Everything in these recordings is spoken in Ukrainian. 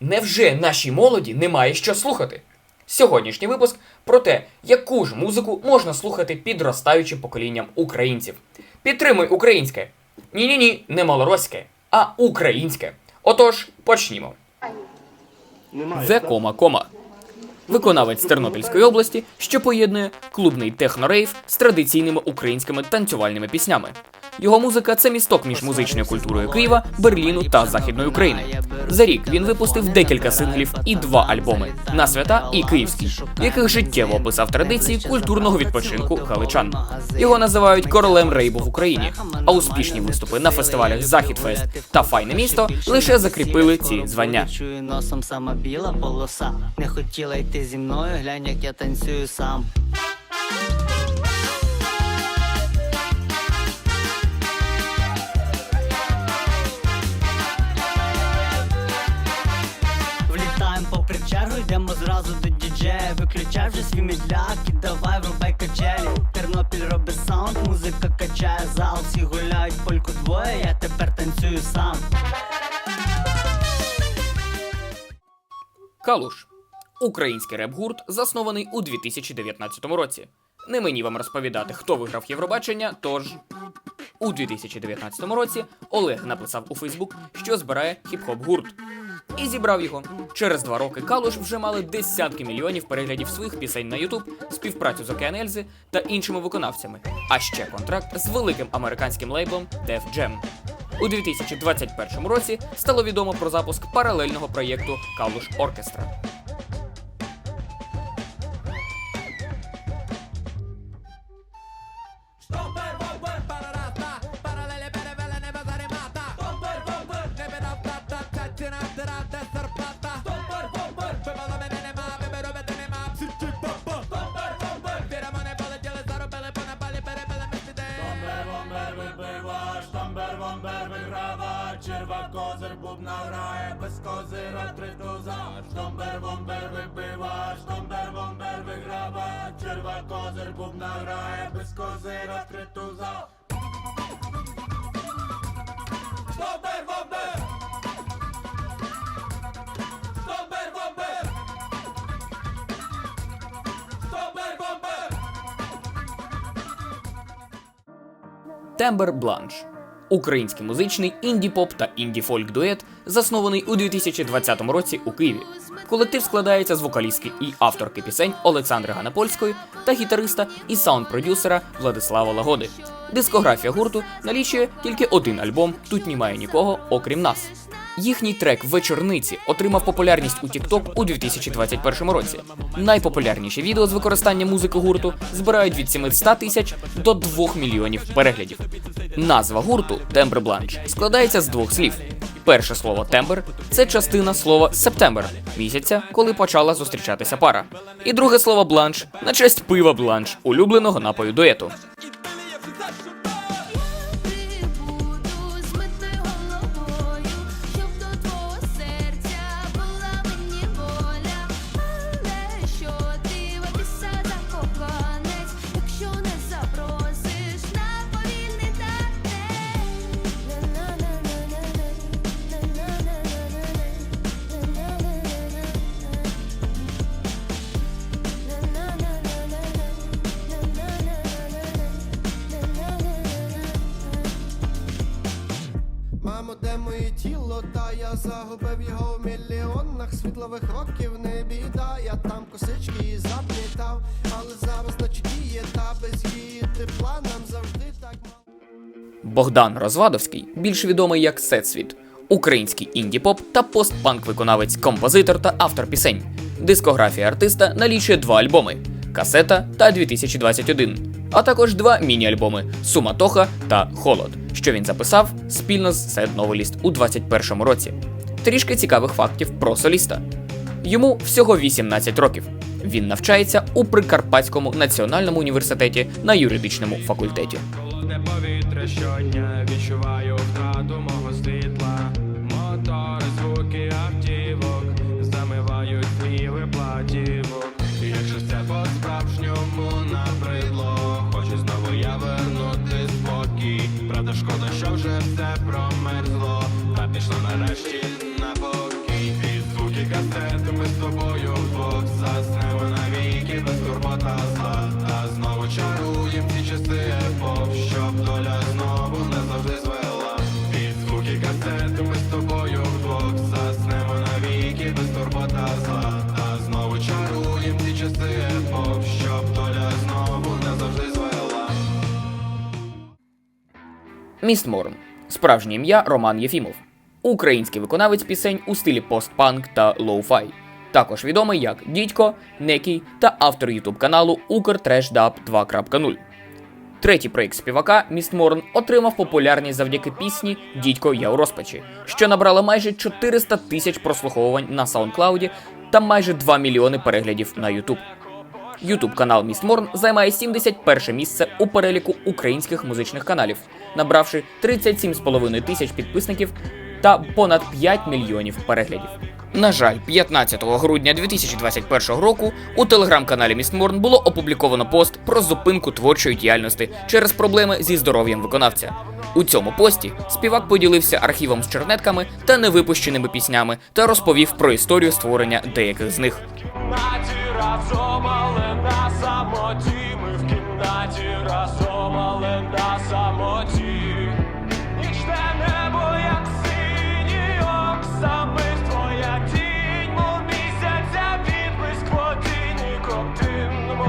Невже нашій молоді немає що слухати? Сьогоднішній випуск про те, яку ж музику можна слухати підростаючим поколінням українців. Підтримуй українське. Ні-ні ні, не малороське, а українське. Отож, почнімо. The Кома Кома. Виконавець Тернопільської області, що поєднує клубний технорейв з традиційними українськими танцювальними піснями. Його музика це місток між музичною культурою Києва, Берліну та Західної України. За рік він випустив декілька синглів і два альбоми на свята і київські, яких життєво описав традиції культурного відпочинку галичан. Його називають королем рейбу в Україні. А успішні виступи на фестивалях Західфест та Файне місто лише закріпили ці звання. Чую носом сама біла полоса. Не хотіла йти зі мною, глянь, як я танцюю сам. Йдемо зразу до діджея Виключай вже свій медляк і давай врубай качелі Тернопіль робить саунд, музика качає зал Всі гуляють польку двоє, я тепер танцюю сам Калуш український реп-гурт, заснований у 2019 році. Не мені вам розповідати, хто виграв Євробачення, тож. У 2019 році Олег написав у Фейсбук, що збирає хіп-хоп гурт. І зібрав його. Через два роки Калуш вже мали десятки мільйонів переглядів своїх пісень на Ютуб, співпрацю з Океан Ельзи та іншими виконавцями, а ще контракт з великим американським лейблом Def Jam. У 2021 році стало відомо про запуск паралельного проєкту Калуш Оркестра. Козир, бубна грає, без козира три туза. Бомбер, бомбер вибиваш, бомбер, бомбер виграва, черва козир, бубна грає, без козира три туза. Бомбер! Бомбер, бомбер! Тембер Бланш. Український музичний інді-поп та інді-фольк дует, заснований у 2020 році у Києві. Колектив складається з вокалістки і авторки пісень Олександри Ганапольської та гітариста і саунд-продюсера Владислава Лагоди. Дискографія гурту налічує тільки один альбом Тут немає нікого, окрім нас. Їхній трек Вечорниці отримав популярність у TikTok у 2021 році. Найпопулярніші відео з використання музики гурту збирають від 700 тисяч до 2 мільйонів переглядів. Назва гурту Тембр Бланш складається з двох слів. Перше слово тембр це частина слова септембр місяця, коли почала зустрічатися пара. І друге слово бланш на честь пива бланш, улюбленого напою дуету. Загубив його в мільйонах світлових років, не біда, я там косички заплітав, але зараз наче діє, та без її тепла нам завжди так. Богдан Розвадовський, більш відомий як Сетсвіт, український інді-поп та постпанк виконавець, композитор та автор пісень. Дискографія артиста налічує два альбоми Касета та 2021, а також два міні-альбоми Суматоха та Холод, що він записав спільно з Sad Novelist у 2021 році. Трішки цікавих фактів про соліста. Йому всього 18 років. Він навчається у Прикарпатському національному університеті на юридичному факультеті. Холодне повітря щодня відчуваю касети, з тобою вдвох заснемо навіки без турбота зла Та знову чаруєм ці часи епох, щоб доля знову не завжди звела. Під звуки касети, ми з тобою вдвох заснемо навіки без турбота зла Та знову чаруєм ці часи епох, щоб доля знову не завжди звела. Міст Морн. Справжнє ім'я Роман Єфімов. Український виконавець пісень у стилі постпанк та лоу-фай. Також відомий як Дідько, Некій та автор ютуб каналу Укртрешдаб 2.0. Третій проєкт співака Міст Морн отримав популярність завдяки пісні Дідько я у розпачі, що набрала майже 400 тисяч прослуховувань на SoundCloud та майже 2 мільйони переглядів на YouTube. Ютуб канал Міст Морн займає 71 місце у переліку українських музичних каналів, набравши 37,5 тисяч підписників та понад 5 мільйонів переглядів. На жаль, 15 грудня 2021 року у телеграм-каналі Міст Морн було опубліковано пост про зупинку творчої діяльності через проблеми зі здоров'ям виконавця. У цьому пості співак поділився архівом з чернетками та невипущеними піснями та розповів про історію створення деяких з них. Ми в кімнаті разом, але на самоті.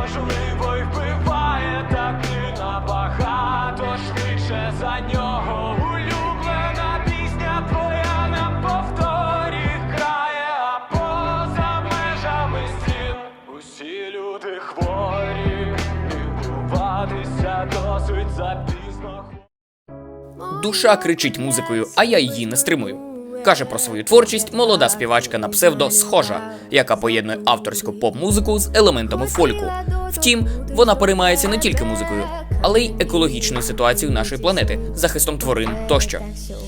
Можливо, й вбиває таки набагато швидше за нього. Улюблена пісня твоя на повторі грає, а усі люди хворі, лікуватися досить запізно. Душа кричить музикою, а я її не стримую. Каже про свою творчість молода співачка на псевдо Схожа, яка поєднує авторську поп-музику з елементами фольку. Втім, вона переймається не тільки музикою, але й екологічною ситуацією нашої планети, захистом тварин тощо.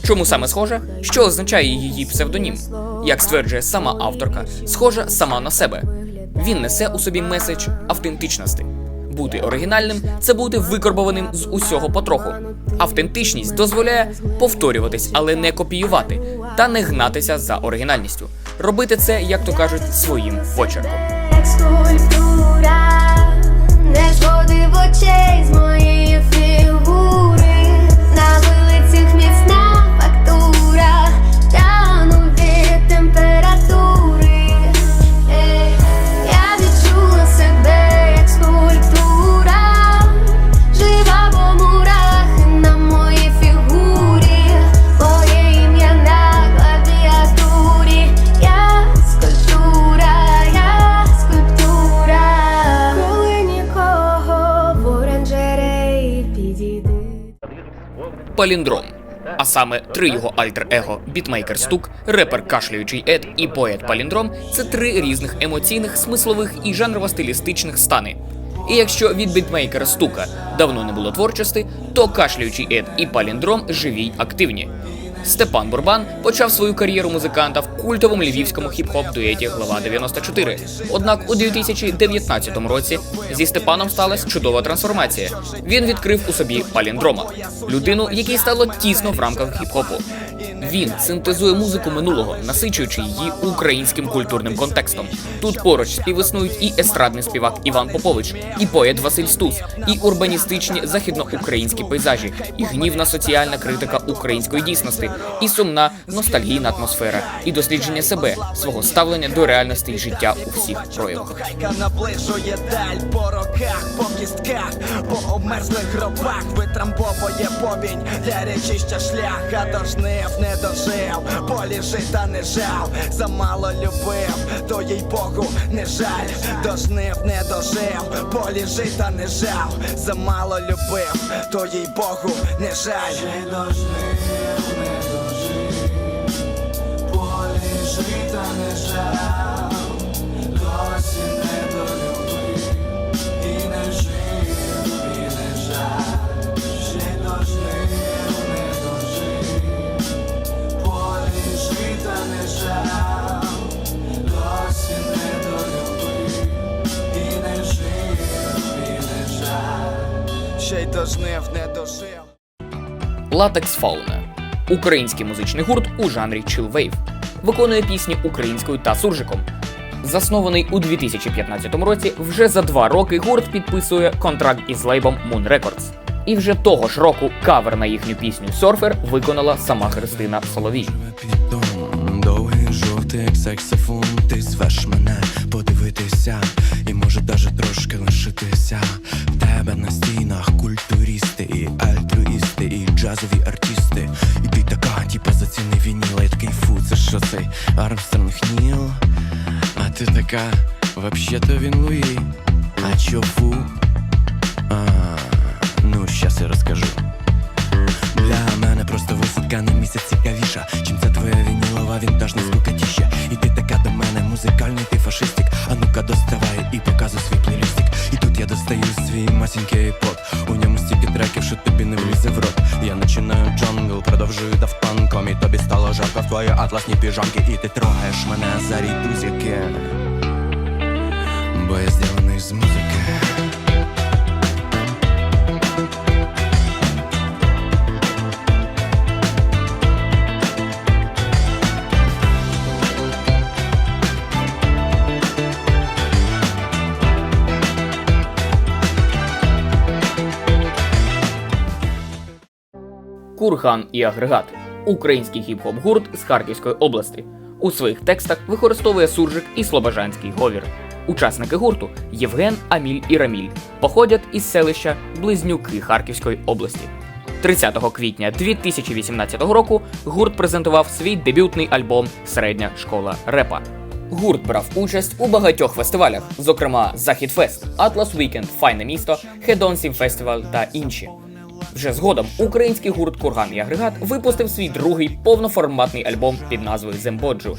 Чому саме схожа? Що означає її псевдонім? Як стверджує сама авторка, схожа сама на себе. Він несе у собі меседж автентичності. Бути оригінальним це бути викорбованим з усього потроху. Автентичність дозволяє повторюватись, але не копіювати, та не гнатися за оригінальністю. Робити це, як то кажуть, своїм почерком. Паліндром. А саме три його альтер-его бітмейкер Стук, репер кашлюючий Ед і поет Паліндром це три різних емоційних, смислових і жанрово-стилістичних стани. І якщо від бітмейкера Стука давно не було творчості, то кашлюючий Ед і Паліндром живі й активні. Степан Бурбан почав свою кар'єру музиканта в культовому львівському хіп-хоп дуеті Глава 94. Однак у 2019 році зі Степаном сталася чудова трансформація. Він відкрив у собі паліндрома, людину, якій стало тісно в рамках хіп-хопу. Він синтезує музику минулого, насичуючи її українським культурним контекстом. Тут поруч співіснують і естрадний співак Іван Попович, і поет Василь Стус, і урбаністичні західноукраїнські пейзажі, і гнівна соціальна критика української дійсності, і сумна ностальгійна атмосфера, і дослідження себе, свого ставлення до реальності й життя у всіх проявах. Наближує даль по роках, по кістках, по обмерзлих гробах витрамбовує повінь для речища шлях, а до жнив не дожив, полі жита не жав, замало любив, то їй Богу не жаль, дожнив, не дожив, полі жита не жав, замало любив, то їй Богу не жаль. Латекс Фауна український музичний гурт у жанрі чилвейв. виконує пісні українською та суржиком. Заснований у 2015 році, вже за два роки гурт підписує контракт із лейбом Moon Records. І вже того ж року кавер на їхню пісню Surfer виконала сама Христина Соловій. Довгий жовтий як саксофон, ти звеш мене подивитися, і може даже трошки лишитися. В тебе на стінах культуристи, і альтруїсти, і джазові артисти. І ти така, типа заціни вініла, я такий фу, це що цей Армстронг Ніл? А ти така, вообще-то він Луї. А чо фу? А, ну, щас я розкажу. Для мене просто висадка на місяць цікавіша Чим ця твоя вінілова вінтажна скукатіща І ти така до мене музикальний, ти фашистик А ну-ка доставай і показуй свій тут я достаю свій масінький айпод У ньому стільки треків, що тобі не влізе в рот. Я починаю джангл, продовжую давтпанком І тобі стало жарко в твої атласні піжамки І ти трогаєш мене за рідузяки Бо я зроблений Курган і агрегат український хіп-хоп гурт з Харківської області. У своїх текстах використовує суржик і слобожанський говір. Учасники гурту Євген, Аміль і Раміль походять із селища Близнюки Харківської області. 30 квітня 2018 року гурт презентував свій дебютний альбом Середня школа репа. Гурт брав участь у багатьох фестивалях, зокрема Захід Фест, Атлас Вікенд, Файне місто, Хедон Сім Фестиваль та інші. Вже згодом український гурт Курган і Агрегат випустив свій другий повноформатний альбом під назвою Зембоджу.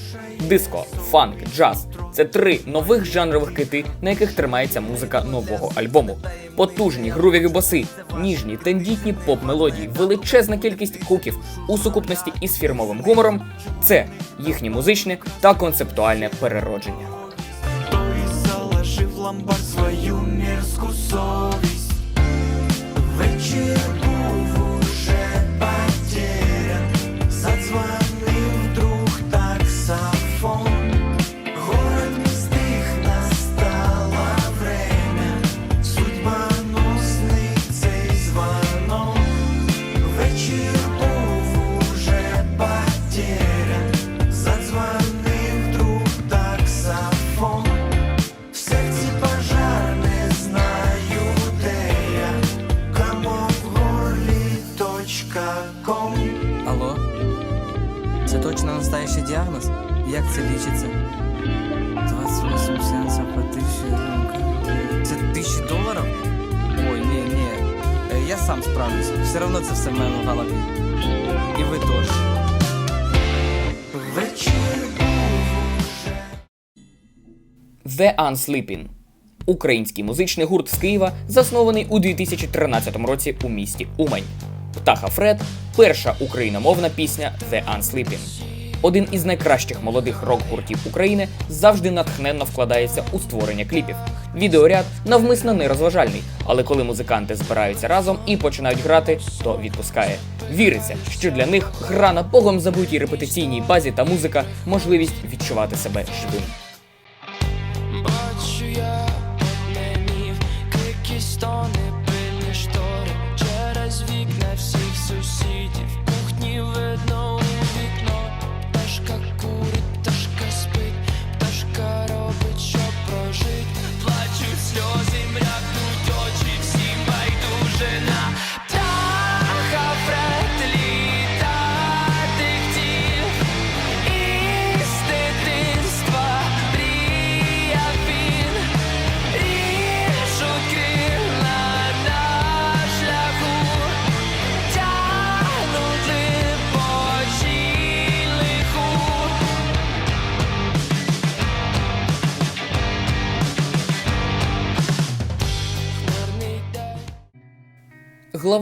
Диско, фанк, джаз це три нових жанрових кити, на яких тримається музика нового альбому. Потужні грувові боси, ніжні, тендітні поп-мелодії, величезна кількість хуків у сукупності із фірмовим гумором це їхнє музичне та концептуальне переродження. Той заложив ломбард свою мерзку совість Вечір в голові. І ви теж. The Unsleeping – український музичний гурт з Києва, заснований у 2013 році у місті Умань. Птаха Фред перша україномовна пісня The Unsleeping. Один із найкращих молодих рок-гуртів України завжди натхненно вкладається у створення кліпів. Відеоряд навмисно не розважальний, але коли музиканти збираються разом і починають грати, то відпускає. Віриться, що для них гра на богом забутій репетиційній базі та музика можливість відчувати себе живим. Бачу я мені крики стони,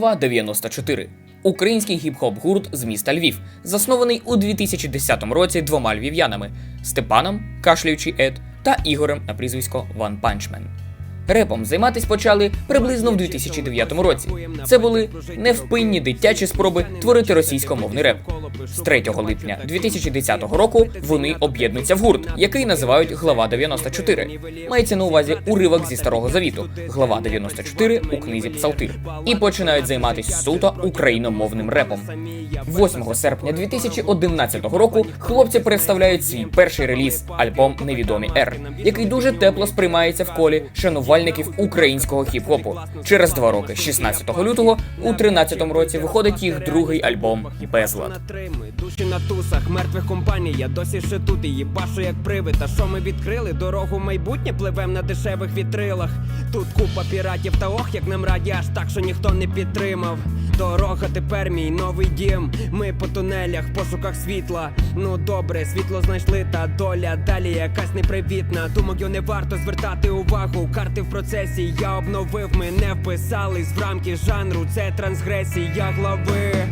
Глава 94. Український гіп-хоп гурт з міста Львів, заснований у 2010 році двома львів'янами Степаном, кашлюючий Ед, та Ігорем на прізвисько Ван Панчмен. Репом займатись почали приблизно в 2009 році. Це були невпинні дитячі спроби творити російськомовний реп. З 3 липня 2010 року вони об'єднуються в гурт, який називають Глава 94. Мається на увазі уривок зі старого завіту, глава 94 у книзі Псалтир, і починають займатися суто україномовним репом. 8 серпня 2011 року хлопці представляють свій перший реліз альбом Невідомі Р, який дуже тепло сприймається в колі шанувальників українського хіп-хопу. Через два роки, 16 лютого, у 13-му році виходить їх другий альбом Безлад. Душі на тусах, мертвих компаній, я досі ще тут і їбашу як привид. А що ми відкрили? Дорогу майбутнє пливем на дешевих вітрилах. Тут купа піратів та ох, як нам раді, аж так, що ніхто не підтримав. Дорога тепер мій новий дім. Ми по тунелях, пошуках світла. Ну добре, світло знайшли, та доля далі якась непривітна. Думаю, не варто звертати увагу. Карти процесі я обновив, мене не вписались в рамки жанру. Це трансгресія глави.